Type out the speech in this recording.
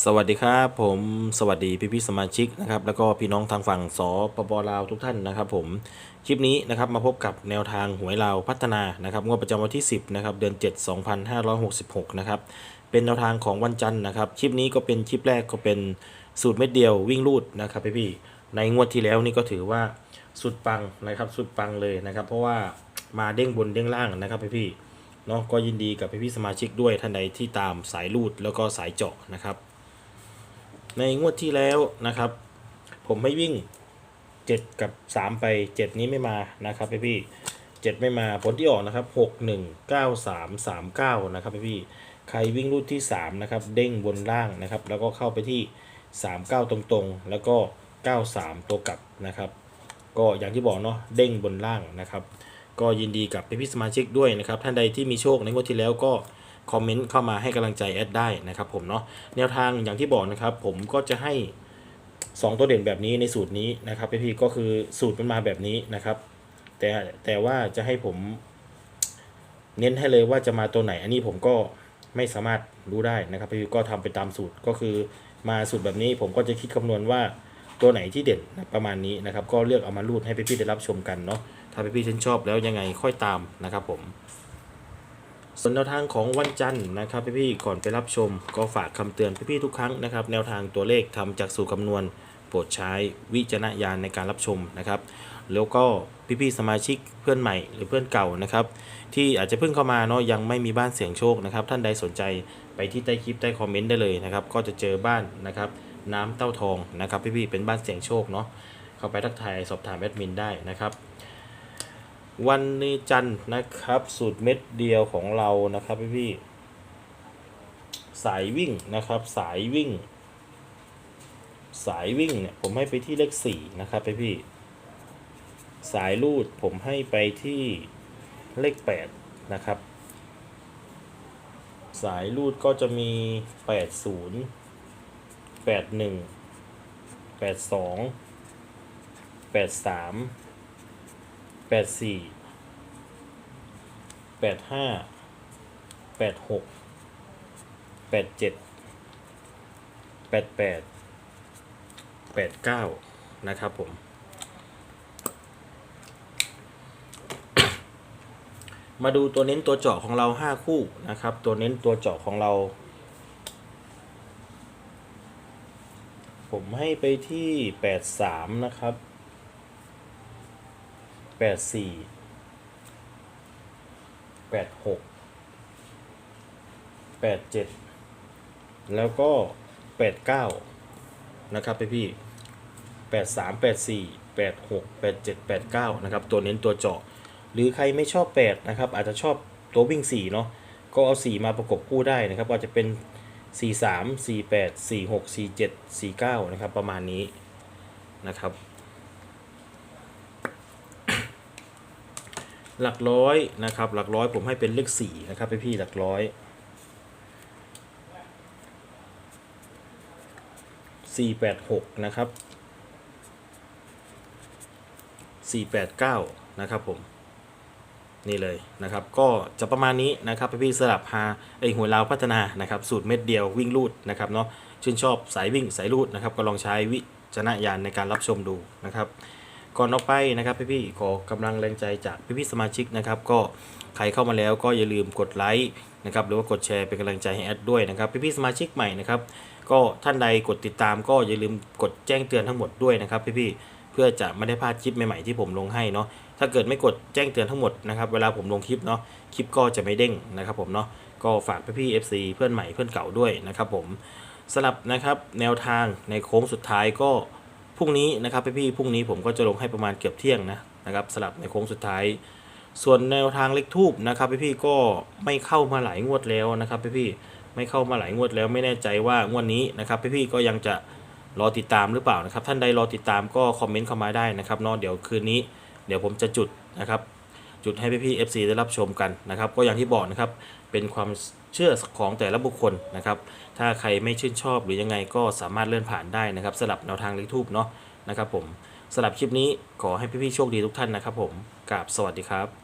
สวัสดีครับผมสวัสดีพี่พี่สมาชิกนะครับแล้วก็พี่น้องทางฝั่งสปปลาวทุกท่านนะครับผมคลิปนี้นะครับมาพบกับแนวทางหวยลาวพัฒนานะครับงวดประจำวันที่ 10นะครับเดือน 7 2566นะครับเป็นแนวทางของวันจันทร์นะครับคลิปนี้ก็เป็นคลิปแรกก็เป็นสูตรเม็ดเดียววิ่งลูดนะครับพี่พี่ในงวดที่แล้วนี่ก็ถือว่าสุดปังนะครับสุดปังเลยนะครับ เพราะว่ามาเด้งบนเด้งล่างนะครับพี่พี่เนาะก็ยินดีกับพี่พี่สมาชิกด้วยท่านใดที่ตามสายลูดแล้วก็สายเจาะนะครับ ในงวดที่แล้วนะครับ ผมไม่วิ่ง 7 กับ 3 ไป 7 นี้ไม่มานะครับพี่พี่เจ็ดไม่มาผลที่ออกนะครับ 6 1 9 3 3 9 นะครับพี่พี่ใครวิ่งรูดที่ 3 นะครับ เด้งบนล่างนะครับ แล้วก็เข้าไปที่ 3 9 ตรงๆ แล้วก็ 93 ตัวกลับนะครับ ก็อย่างที่บอกเนาะเด้งบนล่างนะครับ ก็ยินดีกับพี่พี่สมาชิกด้วยนะครับ ท่านใดที่มีโชคในงวดที่แล้วก็ คอมเมนต์เข้ามาให้กำลังใจแอดได้นะครับผมเนาะแนวทางอย่างที่บอกนะครับ ผมก็จะให้ 2 ตัวเด่นแบบนี้ในสูตรนี้นะครับพี่พี่ก็คือสูตรมันมาแบบนี้นะครับ แต่แต่ว่าจะให้ผม เน้นให้เลยว่าจะมาตัวไหน อันนี้ผมก็ไม่สามารถรู้ได้นะครับพี่ๆก็ทำไปตามสูตรก็คือมาสูตรแบบนี้ผมก็จะคิดคำนวณว่าตัวไหนที่เด่นประมาณนี้นะครับ ก็เลือกเอามารูดให้พี่ๆได้รับชมกันเนาะถ้าพี่ๆชื่นชอบแล้วยังไงค่อยตามนะครับผม ส่วนแนวทางของวันจันทร์นะครับพี่ๆก่อนไปรับชม ก็ฝากคำเตือนพี่ๆทุกครั้งนะครับแนวทางตัวเลขทำจากสูตรคำนวณ โปรดใช้วิจารณญาณในการรับชมนะครับ แล้วก็พี่ๆสมาชิกเพื่อนใหม่หรือเพื่อนเก่านะครับ ที่อาจจะเพิ่งเข้ามาเนาะยังไม่มีบ้านเสียงโชคนะครับ ท่านใดสนใจไปที่ใต้คลิปใต้คอมเมนต์ได้เลยนะครับ ก็จะเจอบ้านนะครับ น้ำเต้าทองนะครับ พี่ๆเป็นบ้านเสียงโชคเนาะเข้าไปทักทายสอบถามแอดมินได้นะครับ วันนี้จันทร์นะครับ สูตรเม็ดเดียวของเรานะครับพี่พี่สายวิ่งนะครับ สายวิ่ง สายวิ่งเนี่ยผมให้ไปที่เลขสี่นะครับพี่พี่สายลูดผมให้ไปที่เลขแปดนะครับ สายลูดก็จะมีแปดศูนย์แปดหนึ่งแปดสองแปดสาม แปดสี่แปดห้าแปดหกแปดเจ็ดแปดแปดแปดเก้านะครับผม มาดูตัวเน้นตัวเจาะของเราห้าคู่นะครับ ตัวเน้นตัวเจาะของเรา ผมให้ไปที่แปดสามนะครับ แปดสี่แปดหกแปดเจ็ดแล้วก็แปดเก้านะครับพี่พี่แปดสามแปดสี่แปดหกแปดเจ็ดแปดเก้านะครับตัวเน้นตัวเจาะ หรือใครไม่ชอบแปดนะครับอาจจะชอบตัววิ่งสี่เนาะก็เอาสี่มาประกบคู่ได้นะครับก็จะเป็นสี่สามสี่แปดสี่หกสี่เจ็ดสี่เก้านะครับประมาณนี้นะครับ หลักร้อยนะครับ หลักร้อยผมให้เป็นเลขสี่นะครับพี่พี่หลักร้อยสี่แปดหกนะครับสี่แปดเก้านะครับผมนี่เลยนะครับก็จะประมาณนี้นะครับพี่พี่สลับหาไอหัวลาวพัฒนานะครับสูตรเม็ดเดียววิ่งลูดนะครับเนาะชื่นชอบสายวิ่งสายลูดนะครับก็ลองใช้วิจารณญาณในการรับชมดูนะครับ ก่อนออกไปนะครับพี่ๆขอกำลังแรงใจจากพี่ๆสมาชิกนะครับ ก็ใครเข้ามาแล้วก็อย่าลืมกดไลค์นะครับหรือว่ากดแชร์เป็นกำลังใจให้แอดด้วยนะครับพี่ๆสมาชิกใหม่นะครับ ก็ท่านใดกดติดตามก็อย่าลืมกดแจ้งเตือนทั้งหมดด้วยนะครับพี่ๆเพื่อจะไม่ได้พลาดคลิปใหม่ๆที่ผมลงให้เนาะถ้าเกิดไม่กดแจ้งเตือนทั้งหมดนะครับเวลาผมลงคลิปเนาะคลิปก็จะไม่เด้งนะครับผมเนาะก็ฝากพี่ๆ FC เพื่อนใหม่เพื่อนเก่าด้วยนะครับผมสลับนะครับแนวทางในโค้งสุดท้ายก็ รุ่งนี้นะครับพี่ๆพรุ่งนี้ผมก็จะลงให้ประมาณเกือบเที่ยงนะนะครับสลับในโค้งสุดท้าย ส่วนแนวทางเล็กทูบนะครับพี่ๆก็ไม่เข้ามาหลายงวดแล้วนะครับพี่ๆไม่เข้ามาหลายงวดแล้วไม่แน่ใจว่างวดนี้นะครับพี่ๆก็ยังจะรอติดตามหรือเปล่านะครับท่านใดรอติดตามก็คอมเมนต์เข้ามาได้นะครับเนาะเดี๋ยวคืนนี้ เดี๋ยวผมจะจุดนะครับ จุดให้พี่ๆ FC ได้รับชมกันนะครับ ก็อย่างที่บอกนะครับ เป็นความเชื่อของแต่ละบุคคลนะครับ ถ้าใครไม่ชื่นชอบหรือยังไงก็สามารถเลื่อนผ่านได้นะครับสลับแนวทางเลขทูบเนาะนะครับผมสลับคลิปนี้ขอให้พี่ๆโชคดีทุกท่านนะครับผมกราบสวัสดีครับ